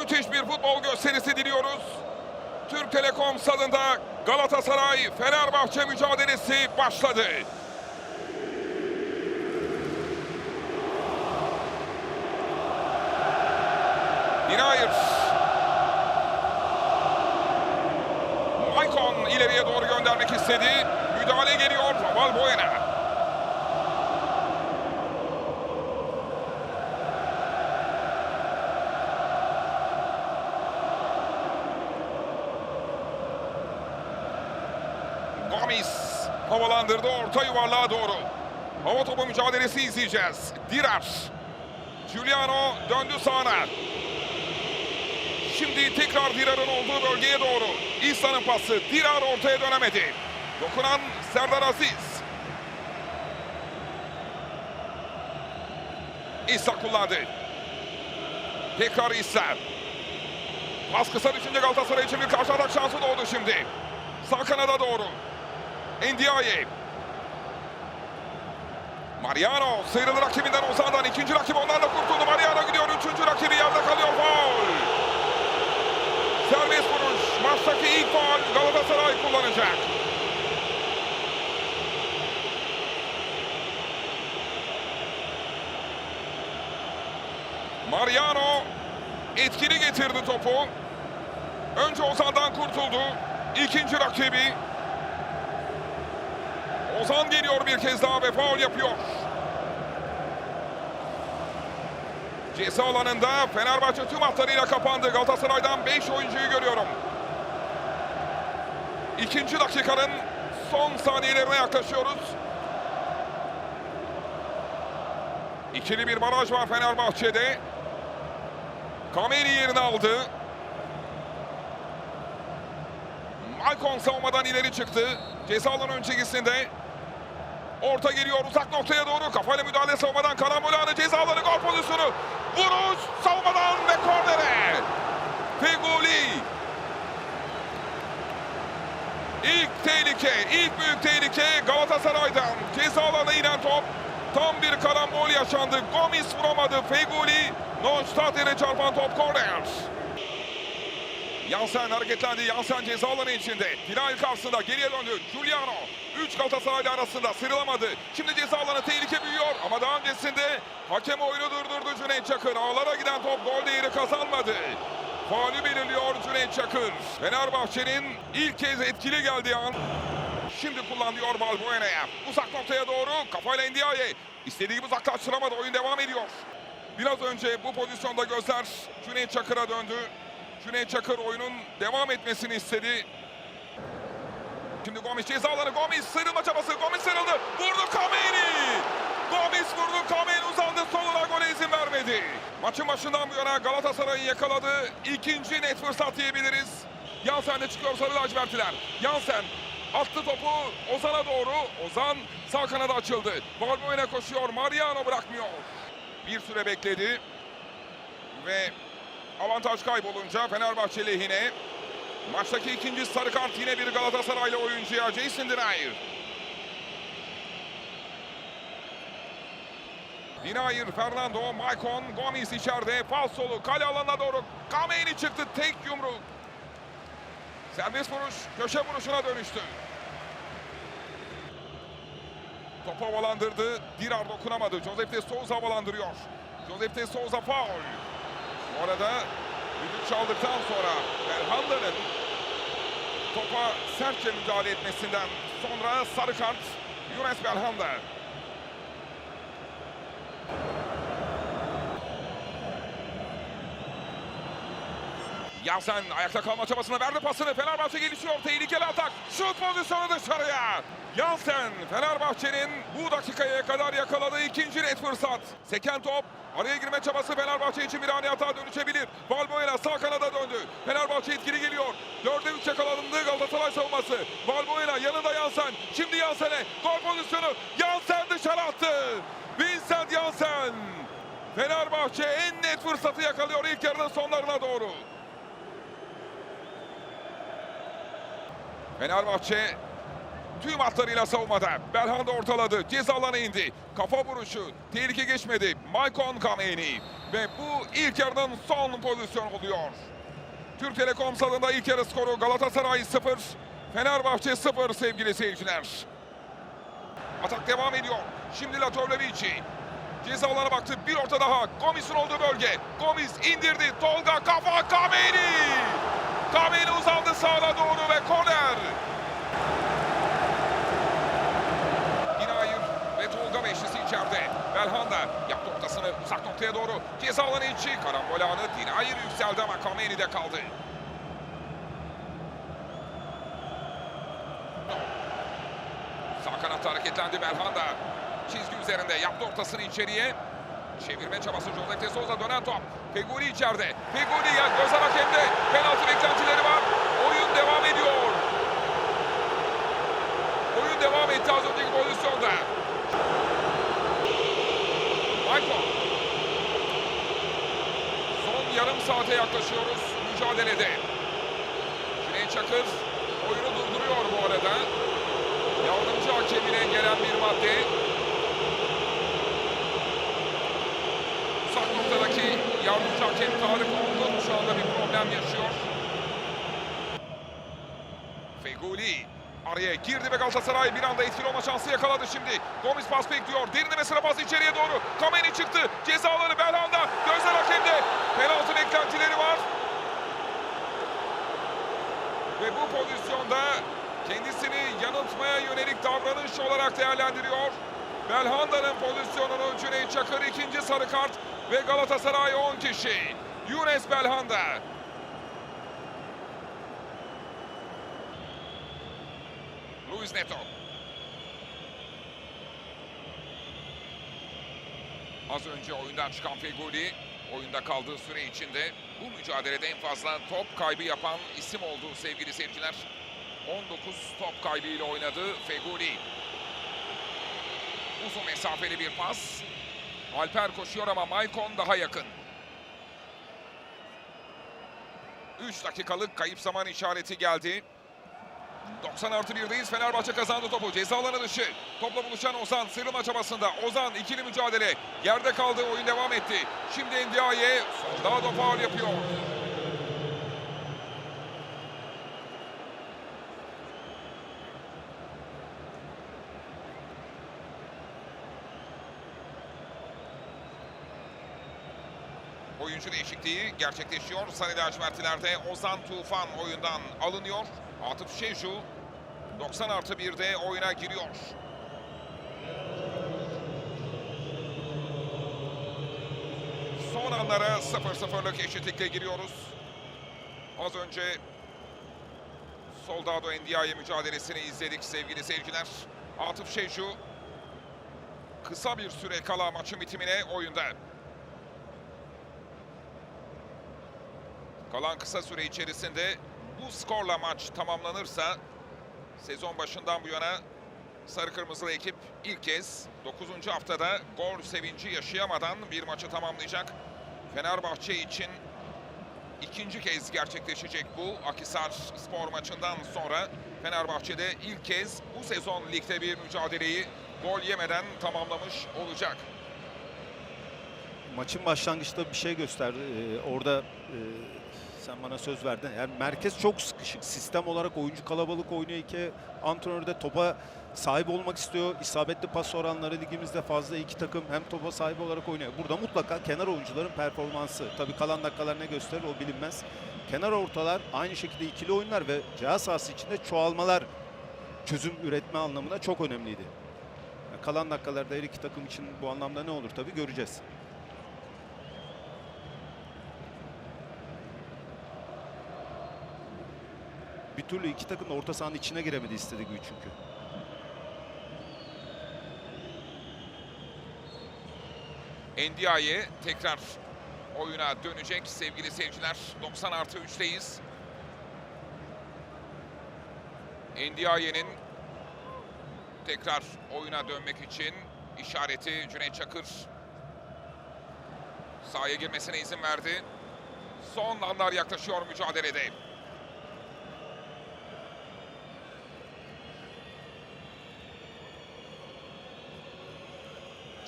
Müthiş bir futbol gösterisi diliyoruz. Türk Telekom stadında Galatasaray Fenerbahçe mücadelesi başladı. Dinayır. Maicon ileriye doğru göndermek istedi. Müdahale geliyor. Valbuena. Gomis havalandırdı orta yuvarlığa doğru. Hava topu mücadelesi izleyeceğiz. Dirar. Giuliano döndü sağına. Şimdi tekrar Dirar'ın olduğu bölgeye doğru. İhsan'ın pası. Dirar ortaya dönemedi. Dokunan Serdar Aziz. İhsan kullandı. Tekrar İhsan. Pas kısa düşünce Galatasaray için bir karşı atak şansı doğdu şimdi. Sağ kanada doğru. Ndiaye. Mariano sıyrıldı rakibinden Ozan'dan. ikinci rakip ondan da kurtuldu. Mariano gidiyor. Üçüncü rakibi yerde kalıyor. Faul. Serbest vuruş. Maçtaki ilk faul Galatasaray kullanacak. Mariano etkili getirdi topu. Önce Ozan'dan kurtuldu. İkinci rakibi. Ozan geliyor bir kez daha ve faul yapıyor. Ceza alanında Fenerbahçe tüm hatlarıyla kapandı. Galatasaray'dan 5 oyuncuyu görüyorum. İkinci dakikanın son saniyelerine yaklaşıyoruz. İkili bir baraj var Fenerbahçe'de. Kameri yerini aldı. Malcolm savunmadan ileri çıktı. Ceza alanı öncekisinde. Orta geliyor uzak noktaya doğru. Kafayla müdahale savunmadan karambol anı ceza alanı gol pozisyonu. Vuruş savunmadan ve kornere. Feguli. İlk tehlike, ilk büyük tehlike Galatasaray'dan. Ceza alanına inen top. Tam bir karambol yaşandı. Gomis vuramadı. Feguli. Neustadter'e çarpan top korner. Yansen hareketlendi. Yansen ceza alanı içinde. Final karşısında geriye döndü. Giuliano. 3 Galatasaraylı arasında sıyrılamadı. Şimdi ceza alanı tehlike büyüyor. Ama daha öncesinde hakem oyunu durdurdu Cüneyt Çakır. Ağlara giden top gol değeri kazanmadı. Faulü belirliyor Cüneyt Çakır. Fenerbahçe'nin ilk kez etkili geldiği an. Şimdi kullanıyor Balbuena'ya. Uzak noktaya doğru kafayla Ndiaye. İstediği gibi uzaklaştıramadı. Oyun devam ediyor. Biraz önce bu pozisyonda gözler Cüneyt Çakır'a döndü. Cüneyt Çakır oyunun devam etmesini istedi. Şimdi Gomis ceza alanı Gomis sıyrılma çabası Gomis sıyrıldı. Vurdu Kameni Gomis vurdu Kameni uzandı. Soluna gole izin vermedi. Maçın başından bu yana Galatasaray'ın yakaladığı ikinci net fırsat diyebiliriz. Yansen de çıkıyor sarı lacivertliler. Yansen attı topu Ozan'a doğru. Ozan sağ kanada açıldı. Valbuena koşuyor Mariano bırakmıyor. Bir süre bekledi. Ve avantaj kaybolunca Fenerbahçe lehine Maçtaki ikinci sarı kart yine bir Galatasaraylı oyuncuya Jason Denayer. Denayer, Fernando, Maicon, Gomis içeride. Pas solu, kale alanına doğru. Kameni çıktı, tek yumruk. Serbest vuruş, köşe vuruşuna dönüştü. Topu havalandırdı. Dirar dokunamadı. Josep de Souza havalandırıyor. Josep de Souza faul. Bu arada düdük çaldıktan sonra Belhanda'nın topa sertçe müdahale etmesinden sonra sarı kart Yunus Belhanda. Yasen ayakta kalma çabasını verdi pasını. Fenerbahçe gelişiyor. Tehlikeli atak. Şut pozisyonu dışarıya. Yasen Fenerbahçe'nin bu dakikaya kadar yakaladığı ikinci net fırsat. Seken top. Araya girme çabası Fenerbahçe için bir ani hata dönüşebilir. Valbuena sağ kanada döndü. Fenerbahçe etkili geliyor. 4'e 3 yakalandı Galatasaray savunması. Valbuena yanında Yansen. Şimdi Yansen'e gol pozisyonu. Yansen dışarı attı. Vincent Yansen. Fenerbahçe en net fırsatı yakalıyor ilk yarının sonlarına doğru. Fenerbahçe tüm hatlarıyla savunmada. Belhanda ortaladı. Ceza alanına indi. Kafa vuruşu. Tehlike geçmedi. Maicon Kameni. Ve bu ilk yarının son pozisyonu oluyor. Türk Telekom stadında ilk yarı skoru Galatasaray 0, Fenerbahçe 0 sevgili seyirciler. Atak devam ediyor. Şimdi Latovlevici. Ceza alana baktı. Bir orta daha. Gomis'in olduğu bölge. Gomis indirdi. Tolga kafa Kameni. Kameni uzandı sağına doğru ve korner. Binayır ve Tolga beşlisi içeride. Belhanda yaptı ortasını uzak noktaya doğru. Ceza alanı içi. Karambol anı Dinayır yükseldi ama Kameni de kaldı. Sağ kanatta hareketlendi Belhanda. Çizgi üzerinde yaptı ortasını içeriye. Çevirme çabası Josep de Souza dönen top. Feguli içeride. Feguli ya Gözler hakemde. Penaltı beklentileri var. Oyun devam ediyor. Oyun devam etti az önceki pozisyonda. Michael. Son yarım saate yaklaşıyoruz mücadelede. Cüneyt Çakır oyunu durduruyor bu arada. Yardımcı hakemine gelen bir madde. Uzak noktadaki yardımcı hakem Tarık Olgun şu anda bir problem yaşıyor. Feguli araya girdi ve Galatasaray bir anda etkili olma şansı yakaladı şimdi. Gomis pas bekliyor. Derinlemesine pas içeriye doğru. Kameni çıktı. Ceza alanı Belhanda. Gözler hakemde. Penaltı beklentileri var. Ve bu pozisyonda kendisini yanıltmaya yönelik davranış olarak değerlendiriyor. Belhanda'nın pozisyonunu Cüneyt Çakır ikinci sarı kart ve Galatasaray 10 kişi. Yunus Belhanda. Luis Neto. Az önce oyundan çıkan Feguli oyunda kaldığı süre içinde bu mücadelede en fazla top kaybı yapan isim oldu sevgili seyirciler. 19 top kaybıyla oynadı Feguli. Uzun mesafeli bir pas. Alper koşuyor ama Maicon daha yakın. 3 dakikalık kayıp zaman işareti geldi. 90 artı 1'deyiz. Fenerbahçe kazandı topu. Ceza dışı. Topla buluşan Ozan sıyrılma çabasında. Ozan ikili mücadele. Yerde kaldı. Oyun devam etti. Şimdi Ndiaye Soldado faul yapıyor. Oyuncu değişikliği gerçekleşiyor. Sarı lacivertlilerde Ozan Tufan oyundan alınıyor. Atıf Şeju 90 artı 1'de oyuna giriyor. Son anlara 0-0'lık eşitlikle giriyoruz. Az önce Soldado Ndiaye mücadelesini izledik sevgili seyirciler. Atıf Şeju kısa bir süre kala maçın bitimine oyunda. Kalan kısa süre içerisinde bu skorla maç tamamlanırsa sezon başından bu yana sarı kırmızılı ekip ilk kez 9. haftada gol sevinci yaşayamadan bir maçı tamamlayacak. Fenerbahçe için ikinci kez gerçekleşecek bu Akisar spor maçından sonra Fenerbahçe'de ilk kez bu sezon ligde bir mücadeleyi gol yemeden tamamlamış olacak. Maçın başlangıçta bir şey gösterdi. Ee, orada e, sen bana söz verdin. Yani merkez çok sıkışık. Sistem olarak oyuncu kalabalık oynuyor. İki antrenör de topa sahip olmak istiyor. İsabetli pas oranları ligimizde fazla. iki takım hem topa sahip olarak oynuyor. Burada mutlaka kenar oyuncuların performansı. Tabii kalan dakikalar ne gösterir o bilinmez. Kenar ortalar aynı şekilde ikili oyunlar ve cihaz sahası içinde çoğalmalar çözüm üretme anlamında çok önemliydi. Yani kalan dakikalarda her iki takım için bu anlamda ne olur tabii göreceğiz. Bir türlü iki takım orta sahanın içine giremedi istediği gibi çünkü. Ndiaye tekrar oyuna dönecek sevgili seyirciler. 90 artı 3'teyiz. Ndiaye'nin tekrar oyuna dönmek için işareti Cüneyt Çakır sahaya girmesine izin verdi. Son anlar yaklaşıyor mücadelede.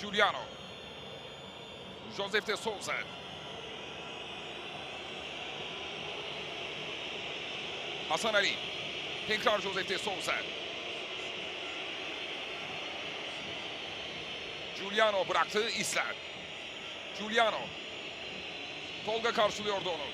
Giuliano. Josef de Souza. Hasan Ali. Tekrar Josef de Souza. Giuliano bıraktı İsler. Giuliano. Tolga karşılıyordu onu.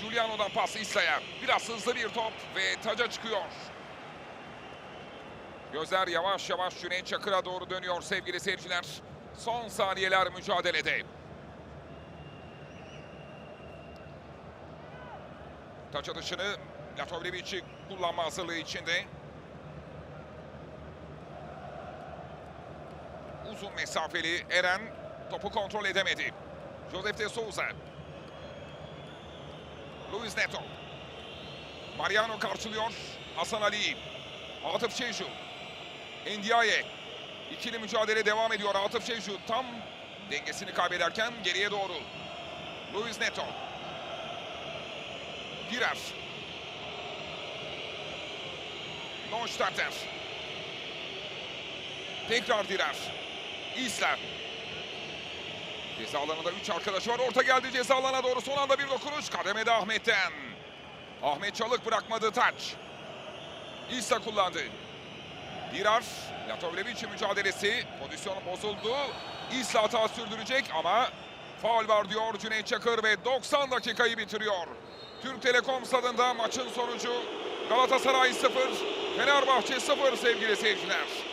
Giuliano'dan pas İsa'ya. Biraz hızlı bir top ve taca çıkıyor. Gözler yavaş yavaş Cüneyt Çakır'a doğru dönüyor sevgili seyirciler. Son saniyeler mücadelede. Taç atışını Latovlevic'i kullanma hazırlığı içinde. Uzun mesafeli Eren topu kontrol edemedi. Josef de Souza. Luis Neto. Mariano karşılıyor. Hasan Ali. Atıf Şeju. Ndiaye. İkili mücadele devam ediyor. Atıf Şeju tam dengesini kaybederken geriye doğru. Luis Neto. Girer. Neustadter. Tekrar Direr. İsler. Ceza alanında 3 arkadaş var. Orta geldi ceza alanına doğru. Son anda bir dokunuş. Kademede Ahmet'ten. Ahmet Çalık bırakmadı taç. İsa kullandı. Dirar. Latovlevic mücadelesi. Pozisyon bozuldu. İsla hata sürdürecek ama faul var diyor Cüneyt Çakır ve 90 dakikayı bitiriyor. Türk Telekom stadında maçın sonucu Galatasaray 0, Fenerbahçe 0 sevgili seyirciler.